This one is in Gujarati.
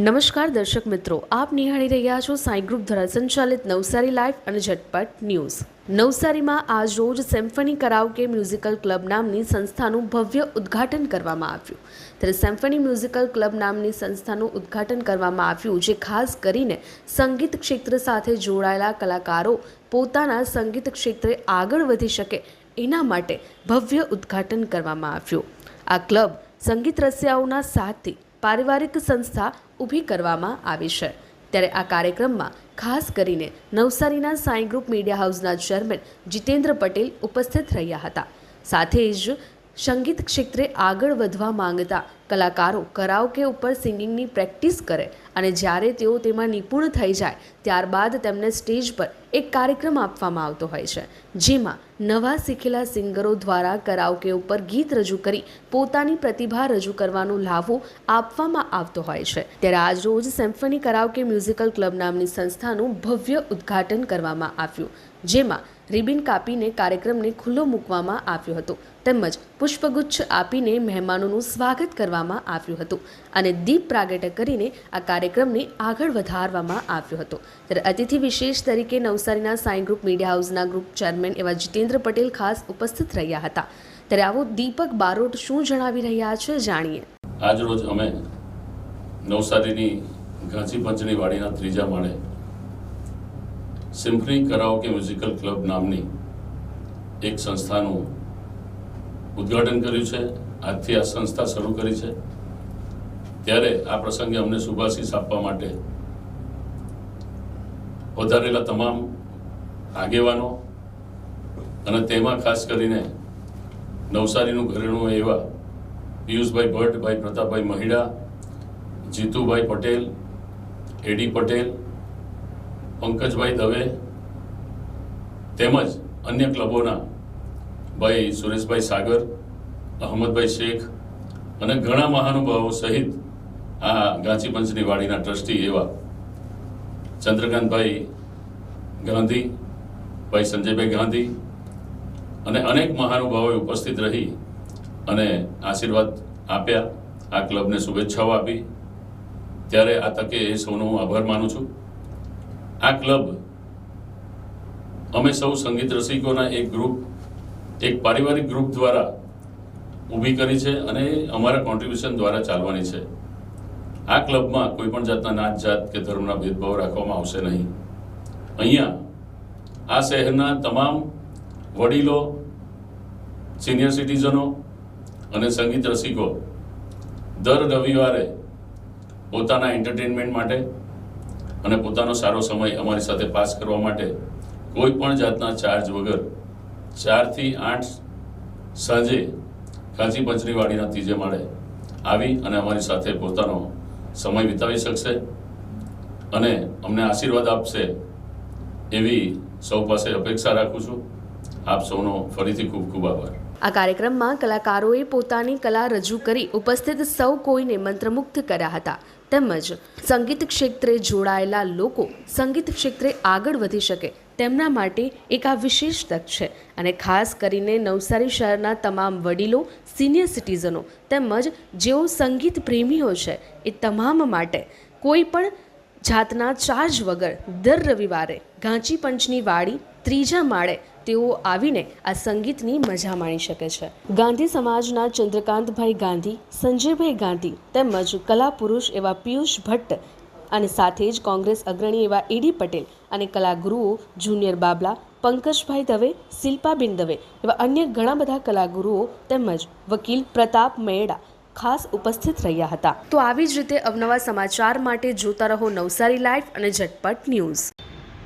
નમસ્કાર દર્શક મિત્રો, આપ નિહાળી રહ્યા છો સાંઈ ગ્રુપ દ્વારા સંચાલિત નવસારી લાઈફ અને ઝટપટ ન્યૂઝ. નવસારીમાં આજ રોજ સેમ્ફની કરાવકે મ્યુઝિકલ ક્લબ નામની સંસ્થાનું ભવ્ય ઉદ્ઘાટન કરવામાં આવ્યું. ત્યારે સેમ્ફની મ્યુઝિકલ ક્લબ નામની સંસ્થાનું ઉદ્ઘાટન કરવામાં આવ્યું, જે ખાસ કરીને સંગીત ક્ષેત્ર સાથે જોડાયેલા કલાકારો પોતાના સંગીત ક્ષેત્રે આગળ વધી શકે એના માટે ભવ્ય ઉદ્ઘાટન કરવામાં આવ્યું. આ ક્લબ સંગીત રસિયાઓના સાથથી પારિવારિક સંસ્થા ઊભી કરવામાં આવી છે. ત્યારે આ કાર્યક્રમમાં ખાસ કરીને નવસારીના સાંઈ ગ્રુપ મીડિયા હાઉસના ચેરમેન જીતેન્દ્ર પટેલ ઉપસ્થિત રહ્યા હતા. સાથે જ સંગીત ક્ષેત્રે આગળ વધવા માંગતા કલાકારો કરાઓકે ઉપર સિંગિંગની પ્રેક્ટિસ કરે અને જ્યારે તેઓ તેમાં નિપુણ થઈ જાય, ત્યારબાદ તેમને સ્ટેજ પર એક કાર્યક્રમ આપવામાં આવતો હોય છે, જેમાં નવા શીખેલા સિંગરો દ્વારા કરાઓકે ઉપર ગીત રજૂ કરી પોતાની પ્રતિભા રજૂ કરવાનો લાભો આપવામાં આવતો હોય છે. ત્યારે આજરોજ સેમ્ફની કરાઓકે મ્યુઝિકલ ક્લબ નામની સંસ્થાનું ભવ્ય ઉદ્ઘાટન કરવામાં આવ્યું, જેમાં રિબિન કાપીને કાર્યક્રમને ખુલ્લો મૂકવામાં આવ્યો હતો. તેમજ પુષ્પગુચ્છ આપીને મહેમાનોનું સ્વાગત કરવામાં આવ્યું હતું અને દીપ પ્રાગટ્ય કરીને આ કાર્યક્રમને આગળ વધારવામાં આવ્યો હતો. ત્યારે અતિથિ વિશેષ તરીકે નવસારીના સાઈ ગ્રુપ મીડિયા હાઉસના ગ્રુપ ચેરમેન એવા જીતેન્દ્ર પટેલ ખાસ ઉપસ્થિત રહ્યા હતા. ત્યારે આવો દીપક બારોટ શું જણાવી રહ્યા છે જાણીએ. આજ રોજ અમે નવસારીની ઘાંચી પંચની વાડીના ત્રીજા માળે સિમ્ફની કરાઓકે મ્યુઝિકલ ક્લબ નામની એક સંસ્થાનું ઉદ્ઘાટન કર્યું છે. આજથી આ સંસ્થા શરૂ કરી છે. ત્યારે આ પ્રસંગે અમને શુભાશીષ આપવા માટે વધારેલા તમામ આગેવાનો અને તેમાં ખાસ કરીને નવસારીનું ઘરેણું એવા પિયુષભાઈ ભટ્ટ, ભાઈ પ્રતાપભાઈ મહિડા, જીતુભાઈ પટેલ, એડી પટેલ પંકજભાઈ દવે, તેમજ અન્ય ક્લબોના ભાઈ સુરેશભાઈ સાગર, અહમદભાઈ શેખ અને ઘણા મહાનુભાવો સહિત આ ગાંચી પંચની વાડીના ટ્રસ્ટી એવા ચંદ્રકાંતભાઈ ગાંધી, ભાઈ સંજયભાઈ ગાંધી અને અનેક મહાનુભાવોએ ઉપસ્થિત રહી અને આશીર્વાદ આપ્યા, આ ક્લબને શુભેચ્છાઓ આપી. ત્યારે આ તકે એ સૌનો હું આભાર માનું છું. આ ક્લબ અમે સૌ સંગીત રસિકોના એક ગ્રુપ એક પારિવારિક ગ્રુપ દ્વારા ઊભી કરી છે અને અમારા કોન્ટ્રીબ્યુશન દ્વારા ચાલવાની છે. આ ક્લબમાં કોઈ પણ જાતના નાચ જાત કે ધર્મના ભેદભાવ રાખવામાં આવશે નહીં. અહીંયા આ શહેરના તમામ વડીલો સિનિયર સિટીઝનો અને સંગીત રસિકો દર રવિવારે પોતાના એન્ટરટેનમેન્ટ માટે અને પોતાનો સારો સમય અમારી સાથે પાસ કરવા માટે કોઈ પણ જાતના ચાર્જ વગર ચારથી આઠ સાંજે કાચી પંચરીવાડીના ત્રીજે માળે આવી અને અમારી સાથે પોતાનો સમય વિતાવી શકશે અને અમને આશીર્વાદ આપશે એવી સૌ પાસે અપેક્ષા રાખું છું. આપ સૌનો ફરીથી ખૂબ ખૂબ આભાર. આ કાર્યક્રમમાં કલાકારોએ પોતાની કલા રજૂ કરી ઉપસ્થિત સૌ કોઈને મંત્રમુગ્ધ કર્યા હતા. તેમજ સંગીત ક્ષેત્રે જોડાયેલા લોકો સંગીત ક્ષેત્રે આગળ વધી શકે તેમના માટે એક આ વિશેષ તક છે. અને ખાસ કરીને નવસારી શહેરના તમામ વડીલો, સિનિયર સિટીઝનો તેમજ જેઓ સંગીત પ્રેમીઓ છે એ તમામ માટે કોઈ પણ જાતના ચાર્જ વગર દર રવિવારે ગાંચી પંચની વાડી ત્રીજા માળે તેઓ આવીને આ સંગીતની મજા માણી શકે છે. ગાંધી સમાજના ચંદ્રકાંતભાઈ ગાંધી, સંજયભાઈ ગાંધી તેમજ કલા પુરુષ એવા પિયુષ ભટ્ટ અને સાથે જ કોંગ્રેસ અગ્રણી એવા એડી પટેલ અને કલાગુરુઓ જુનિયર બાબલા, પંકજભાઈ દવે, શિલ્પાબેન દવે એવા અન્ય ઘણા બધા કલાગુરુઓ તેમજ વકીલ પ્રતાપ મેડા ખાસ ઉપસ્થિત રહ્યા હતા. તો આવી જ રીતે અવનવા સમાચાર માટે જોતા રહો નવસારી લાઈફ અને ઝટપટ ન્યૂઝ.